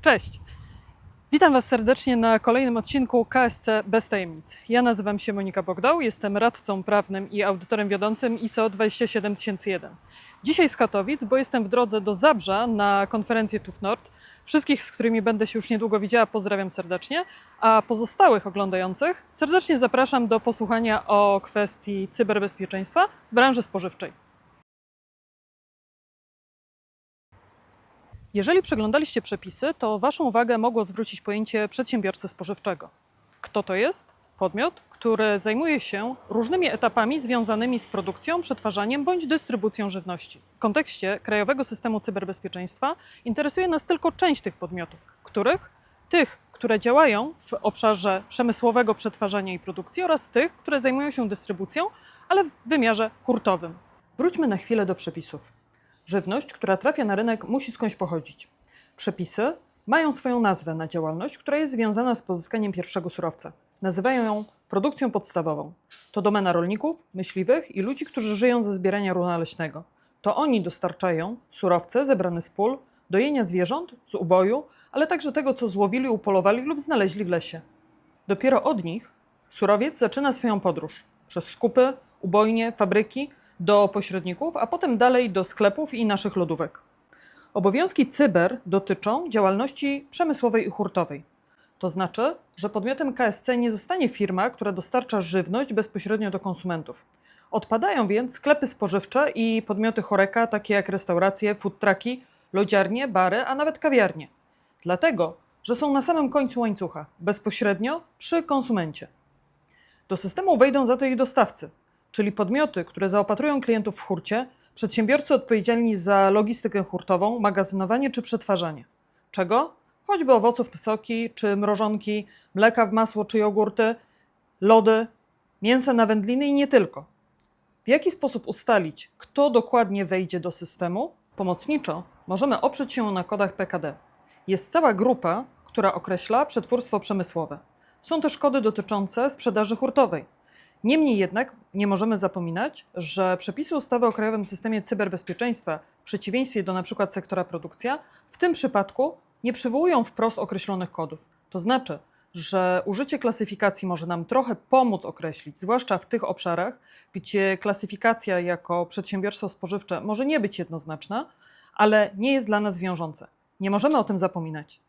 Cześć! Witam Was serdecznie na kolejnym odcinku KSC Bez Tajemnic. Ja nazywam się Monika Bogdał, jestem radcą prawnym i audytorem wiodącym ISO 27001. Dzisiaj z Katowic, bo jestem w drodze do Zabrza na konferencję TUF Nord. Wszystkich, z którymi będę się już niedługo widziała, pozdrawiam serdecznie, a pozostałych oglądających serdecznie zapraszam do posłuchania o kwestii cyberbezpieczeństwa w branży spożywczej. Jeżeli przeglądaliście przepisy, to Waszą uwagę mogło zwrócić pojęcie przedsiębiorcy spożywczego. Kto to jest? Podmiot, który zajmuje się różnymi etapami związanymi z produkcją, przetwarzaniem bądź dystrybucją żywności. W kontekście Krajowego Systemu Cyberbezpieczeństwa interesuje nas tylko część tych podmiotów, których? Tych, które działają w obszarze przemysłowego przetwarzania i produkcji oraz tych, które zajmują się dystrybucją, ale w wymiarze hurtowym. Wróćmy na chwilę do przepisów. Żywność, która trafia na rynek, musi skądś pochodzić. Przepisy mają swoją nazwę na działalność, która jest związana z pozyskaniem pierwszego surowca. Nazywają ją produkcją podstawową. To domena rolników, myśliwych i ludzi, którzy żyją ze zbierania runa leśnego. To oni dostarczają surowce zebrane z pól, dojenia zwierząt, z uboju, ale także tego, co złowili, upolowali lub znaleźli w lesie. Dopiero od nich surowiec zaczyna swoją podróż przez skupy, ubojnie, fabryki, do pośredników, a potem dalej do sklepów i naszych lodówek. Obowiązki cyber dotyczą działalności przemysłowej i hurtowej. To znaczy, że podmiotem KSC nie zostanie firma, która dostarcza żywność bezpośrednio do konsumentów. Odpadają więc sklepy spożywcze i podmioty choreka, takie jak restauracje, food trucki, lodziarnie, bary, a nawet kawiarnie. Dlatego, że są na samym końcu łańcucha, bezpośrednio przy konsumencie. Do systemu wejdą za to ich dostawcy, czyli podmioty, które zaopatrują klientów w hurcie, przedsiębiorcy odpowiedzialni za logistykę hurtową, magazynowanie czy przetwarzanie. Czego? Choćby owoców soki, czy mrożonki, mleka w masło czy jogurty, lody, mięsa na wędliny i nie tylko. W jaki sposób ustalić, kto dokładnie wejdzie do systemu? Pomocniczo możemy oprzeć się na kodach PKD. Jest cała grupa, która określa przetwórstwo przemysłowe. Są też kody dotyczące sprzedaży hurtowej. Niemniej jednak nie możemy zapominać, że przepisy ustawy o Krajowym Systemie Cyberbezpieczeństwa, w przeciwieństwie do np. sektora produkcja, w tym przypadku nie przywołują wprost określonych kodów. To znaczy, że użycie klasyfikacji może nam trochę pomóc określić, zwłaszcza w tych obszarach, gdzie klasyfikacja jako przedsiębiorstwo spożywcze może nie być jednoznaczna, ale nie jest dla nas wiążące. Nie możemy o tym zapominać.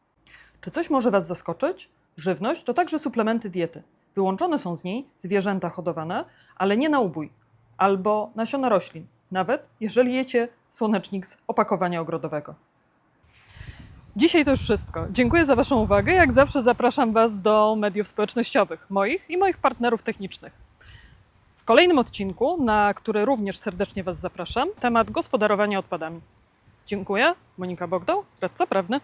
Czy coś może Was zaskoczyć? Żywność to także suplementy diety. Wyłączone są z niej zwierzęta hodowane, ale nie na ubój albo nasiona roślin, nawet jeżeli jecie słonecznik z opakowania ogrodowego. Dzisiaj to już wszystko. Dziękuję za Waszą uwagę. Jak zawsze zapraszam Was do mediów społecznościowych, moich i moich partnerów technicznych. W kolejnym odcinku, na który również serdecznie Was zapraszam, temat gospodarowania odpadami. Dziękuję. Monika Bogdał, radca prawny.